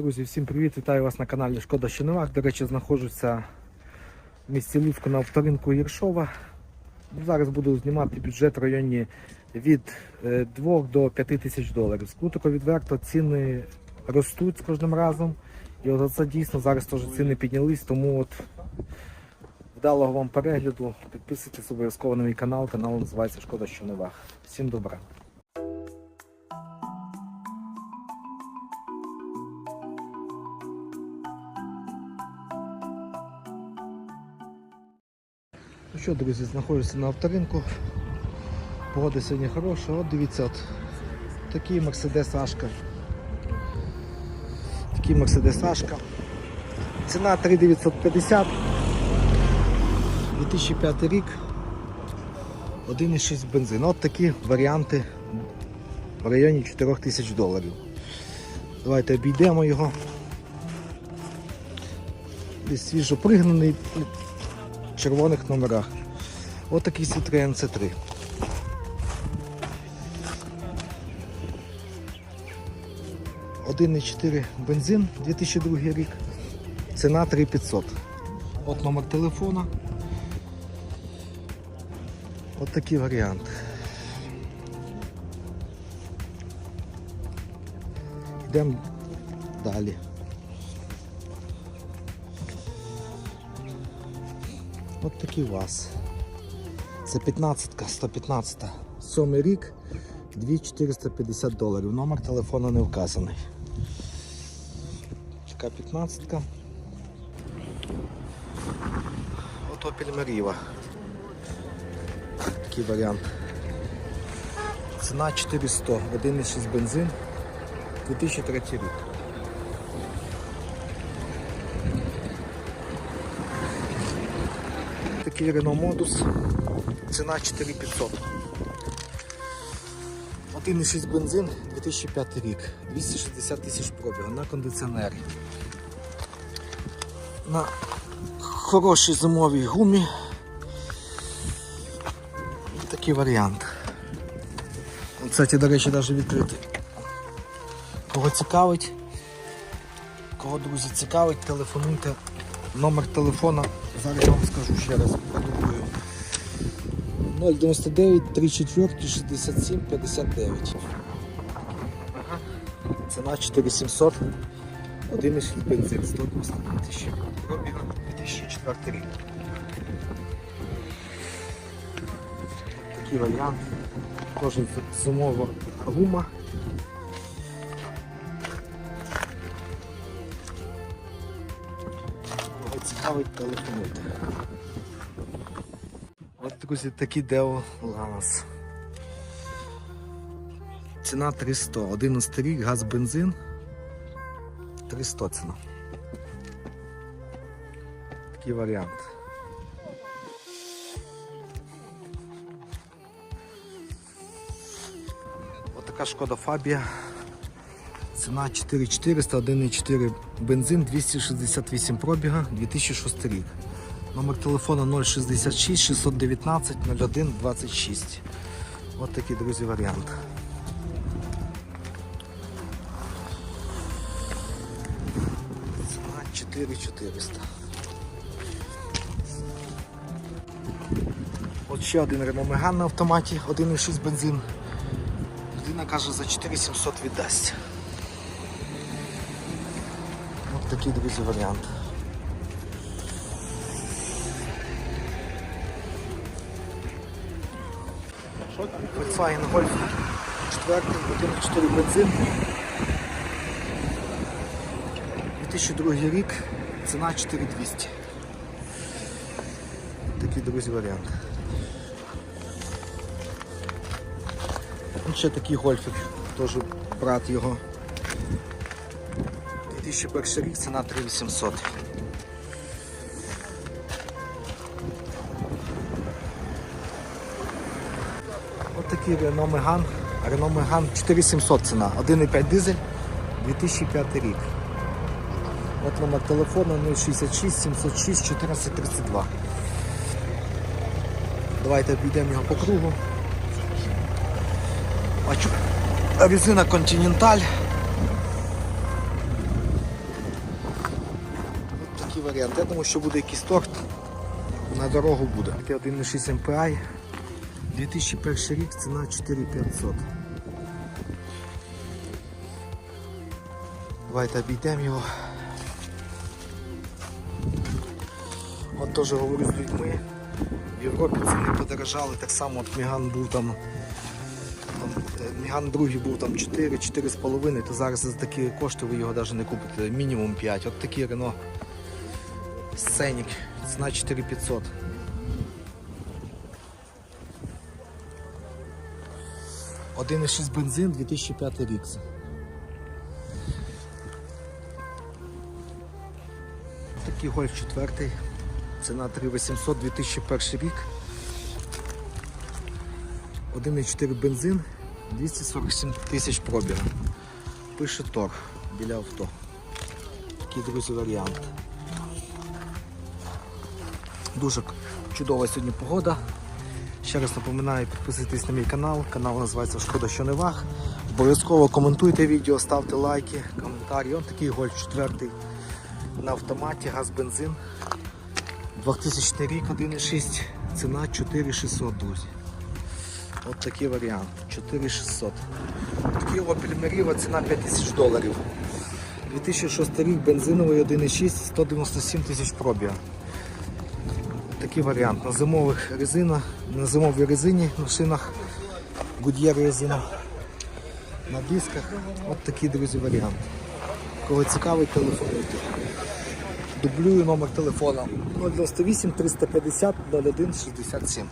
Друзі, всім привіт! Вітаю вас на каналі Шкода Щеневах. До речі, знаходжуся в місті Луцьку на авторинку Єршова. Зараз буду знімати бюджет в районі від 2 до 5 тисяч доларів. Скрутико відверто ціни ростуть з кожним разом. І от це дійсно зараз теж ціни піднялись, тому от вдалого вам перегляду. Підписуйтесь обов'язково на мій канал. Канал називається Шкода Щеневах. Всім добра! Ну що, друзі, знаходжуся на авторинку. Погода сьогодні хороша. От дивіться, от такий Mercedes Ашка. Такий Mercedes Ашка. Ціна 3950. 2005 рік. 1,6 бензин. От такі варіанти в районі 4000 доларів. Давайте обійдемо його. Десь свіжо пригнаний червоних номерах. Ось такий Citroen C3. Один і 4 бензин 2002 рік. Ціна 3500. От номер телефона. От такий варіант. Йдемо далі. От такий ВАЗ. Це 15-ка, 115 Сьомий рік, 2450 доларів. Номер телефону не вказаний. Така 15-ка. От Opel. Такий варіант. Ціна 400, 1,6 бензин, 2003 рік. Такий Renault Modus. Ціна 4500. 1,6 бензин, 2005 рік, 260 тисяч пробігу на кондиціонері. На хорошій зимовій гумі. Такий варіант. Кстати, до речі, навіть відкритий. Кого цікавить, кого друзі цікавить, телефонуйте. Номер телефона, зараз я вам скажу ще раз. 099 34 67 59. Ага. Ціна 4700. 1,6 бензин, 190 тисяч. Пробіга 2004 рік. Такий варіант. Кожен зимова гума. Цікавить, телефонуйте. Друзі, такі Део Ланос. Ціна 300. 11 рік, газ бензин. 300 ціна. Такий варіант. Ось така шкода Фабія. Ціна 4400, 1,4 бензин, 268 пробіга, 2006 рік. Номер телефону 066 619 01 26. Ось такий, друзі, варіант. Ціна 4400. От ще один Renault на автоматі, 1,6 бензин. Людина каже, за 4700 віддасть. Ось такий, друзі, варіант. Volkswagen Golf 4, 1.4 бензин. 2002 рік, ціна 4200. Такий, друзі, варіант. Ще такий гольфик, теж брат його. 2001 рік, ціна 3800. Такий Renault Megane. Renault Megane 4700 ціна. 1,5 дизель, 2005 рік. От номер телефону 066 706 1432. Давайте обійдемо його по кругу. Бачу, резина Continental. такий варіант. Я думаю, що буде якийсь торт. На дорогу буде. 1,6 MPI. 2001 рік ціна 4500. Давайте обійдемо його. От теж говорю з людьми. В Європі ціни подорожали, так само от Міган був там. там е, Міган другий був там 4, 4,5, то зараз за такі кошти ви його навіть не купите, мінімум 5. От такий Рено Сценік, ціна 4500. Один із 6 бензин 2005 рік. Такий гольф 4. Ціна 3800 2001 рік. 1,4 бензин, 247 тисяч пробігу. Пише торг біля авто. Такий, друзі, варіант. Дуже чудова сьогодні погода. Ще раз напоминаю, підписуйтесь на мій канал. Канал називається Шкода що не ваг. Обов'язково коментуйте відео, ставте лайки, коментарі. Ось такий гольф 4 на автоматі, газ, бензин. 2000 рік 1,6, ціна 4600, друзі. От такий варіант. 4600. Такий Opel Meriva, ціна 5000 доларів. 2006 рік бензиновий 1,6, 197 тисяч пробіга. Такий варіант. На зимових резинах, на зимовій резині на шинах, Goodyear резина. На дисках. От такий, друзі, варіант. Кого цікавий, телефонуйте. Дублюю номер телефона 098 350 01 67.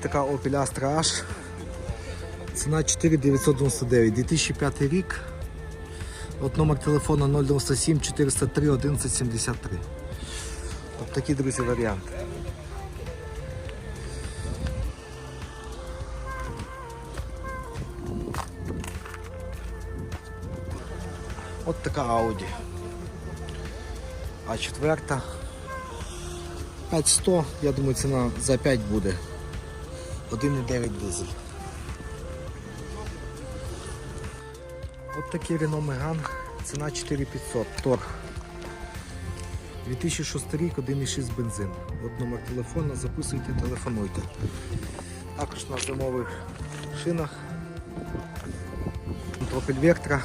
Така Opel Astra H. Ціна 4999. 2005 рік. От номер телефона 097 403 1173. От такий, друзі, варіант. От така Audi. А четверта 5100, я думаю, ціна за 5 буде. 1,9 дизель. От такий Renault Megane, ціна 4500, торг. 2006 рік, 1,6 бензин. От номер телефону, записуйте, телефонуйте. Також на зимових шинах. Opel Vectra.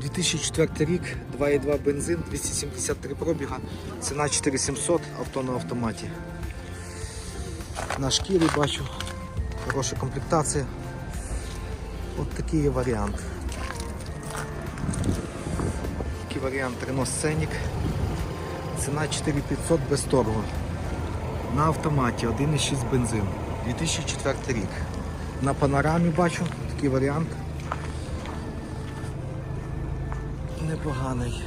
2004 рік, 2,2 бензин, 273 пробіга, ціна 4700, авто на автоматі. На шкірі бачу, хороша комплектація. От такий є варіант. Такий варіант Renault Scenic. Ціна 4500 без торгу. На автоматі 1,6 бензин. 2004 рік. На панорамі бачу такий варіант. Непоганий.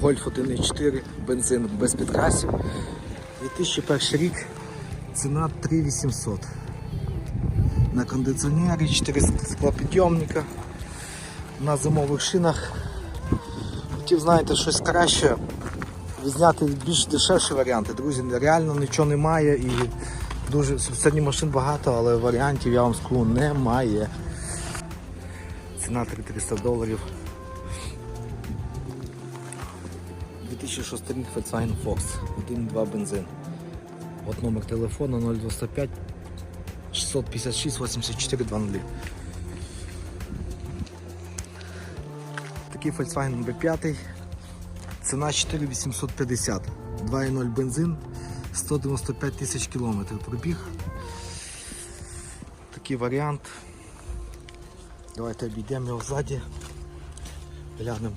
Гольф 1,4, бензин без підкрасів. 2001 рік. Ціна 3800. На кондиціонері 4 склопідйомника. На зимових шинах. Хотів, знаєте, щось краще. Відзняти більш дешевші варіанти. Друзі, реально нічого немає і дуже сьогодні машин багато, але варіантів я вам скажу немає. Ціна 3300 доларів. 2006 рік Volkswagen Fox, 1.2 бензин. От номер телефону 095 656 84 00. Такий Volkswagen B5. Ціна 4850. 2.0 бензин, 195 тисяч кілометрів пробіг. Такий варіант. Давайте обійдемо його ззаді. Глянемо.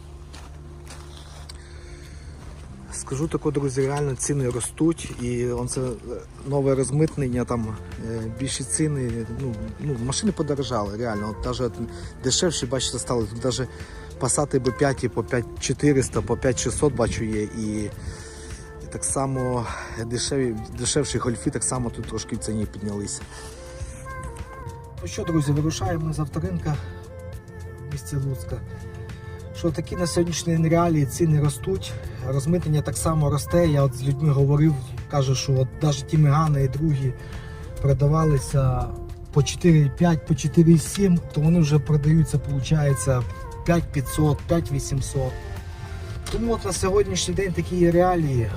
Скажу тако, друзі, реально ціни ростуть і он це нове розмитнення, там е, більші ціни, ну, ну, машини подорожали, реально. От навіть дешевші, бачите, стали. Тут навіть Passat B5 по 5400, по 5600 бачу є. І, так само дешеві, дешевші гольфи так само тут трошки в ціні піднялися. Ну що, друзі, вирушаємо з авторинка в місті Луцька. Що такі на сьогоднішній реалії ціни ростуть, розмитнення так само росте. Я от з людьми говорив, кажу, що от навіть ті мегани і другі продавалися по 4,5, по 4,7, то вони вже продаються, виходить, 5500, 5800. Тому от на сьогоднішній день такі реалії.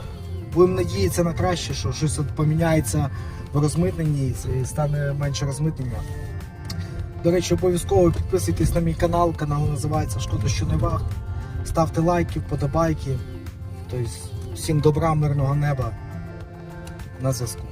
Будемо надіятися на краще, що щось поміняється в розмитненні і стане менше розмитнення. До речі, обов'язково підписуйтесь на мій канал. Канал називається Шкода, що не вахт. Ставте лайки, вподобайки. Тобто, всім добра, мирного неба. На зв'язку.